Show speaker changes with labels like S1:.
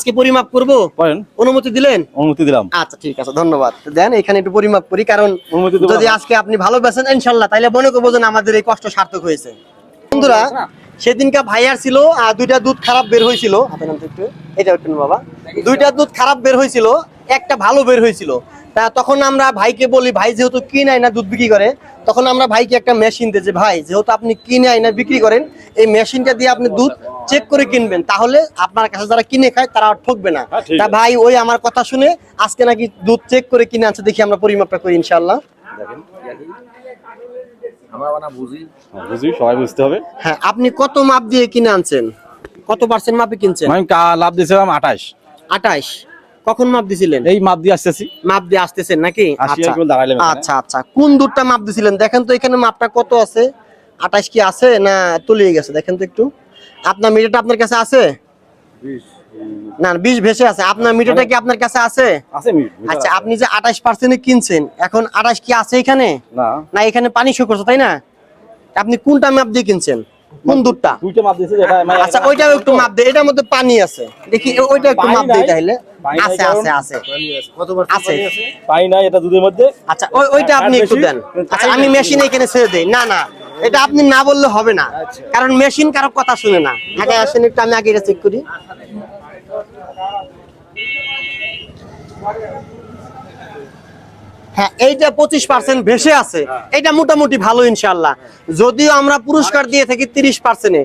S1: আজকে পরিমাপ করব?
S2: করেন
S1: অনুমতি দিলেন?
S2: অনুমতি দিলাম।
S1: আচ্ছা ঠিক আছে ধন্যবাদ। দেন এখানে একটু পরিমাপ করি কারণ যদি আজকে আপনি ভালো বেছেন ইনশাল্লাহ তাহলে মনে করব যে আমাদের এই কষ্ট সার্থক হয়েছে। বন্ধুরা সেদিনকার ভাইয়ার ছিল আর দুইটা দুধ খারাপ বের হয়েছিল। এটা বাবা। দুইটা দুধ খারাপ বের হয়েছিল একটা ভালো বের হয়েছিল। তা তখন আমরা ভাইকে বলি ভাই যেহেতু কিনে আয় না দুধ বিক্রি করে তখন আমরা ভাইকে একটা মেশিন দিয়েছি ভাই যেহেতু আপনি কিনে আয় না বিক্রি করেন এই মেশিনটা দিয়ে আপনি দুধ চেক করে কিনবেন। তাহলে আপনার কাছে যারা কিনে খায় তারা আর ঠকবে না।
S2: হ্যাঁ,
S1: তা ভাই ওই আমার কথা শুনে আজকে নাকি দুধ চেক করে কিনে আনছে দেখি আমরা পরিমাপটা করি ইনশাল্লাহ
S2: হ্যাঁ, বুঝি সবাই বুঝতে হবে।
S1: হ্যাঁ আপনি কত মাপ দিয়ে কিনে আনছেন? কত পার্সেন্ট মাপে কিনছেন?
S2: আমি লাভ দিয়েছিলাম আঠাশ।
S1: আঠাশ। কখন মাপ দিছিলেন?
S2: এই মাপ দিয়ে আসতেছি।
S1: মাপ দিয়ে আসতেছেন নাকি? আচ্ছা। আচ্ছা আচ্ছা। কোন দুধটা মাপ দিছিলেন? দেখেন তো এখানে মাপটা কত আছে? আঠাশ কি আছে না তলিয়ে গেছে? দেখেন তো একটু। আপনার মিটারটা আপনার কাছে আছে? না বিষ ভেসে আছে। আপনার মিটারটা কি আপনার কাছে আছে? আচ্ছা আপনি যে আঠাশ পার্সেন্টে কিনছেন এখন আঠাশ কি আছে এখানে?
S2: না।
S1: না এখানে পানি শো করছে তাই না? আপনি কোনটা মাপ দিয়ে কিনছেন? কোন দুধটা
S2: দুইটা মাপ দিয়েছে যেটা মানে
S1: আচ্ছা ওইটাও একটু মাপ দে এটার মধ্যে পানি আছে। দেখি ওইটা একটু মাপ দেই তাহলে।
S2: পানি
S1: আছে
S2: কারণ-
S1: আছে আছে। আছে।
S2: পাই নাই এটা দুধের মধ্যে।
S1: আচ্ছা ওই ওইটা আপনি একটু? দেন। আচ্ছা আমি মেশিন এখানে ছেড়ে দেই। না না এটা আপনি না বললে হবে না। কারণ মেশিন কারও কথা শুনে না। আগে আসেন একটু আমি আগে এটা চেক করি। হ্যাঁ এইটা পঁচিশ পার্সেন্ট ভেসে আছে। এটা মোটামুটি ভালো ইনশাল্লাহ যদিও আমরা পুরস্কার দিয়ে থাকি তিরিশ পার্সেন্টে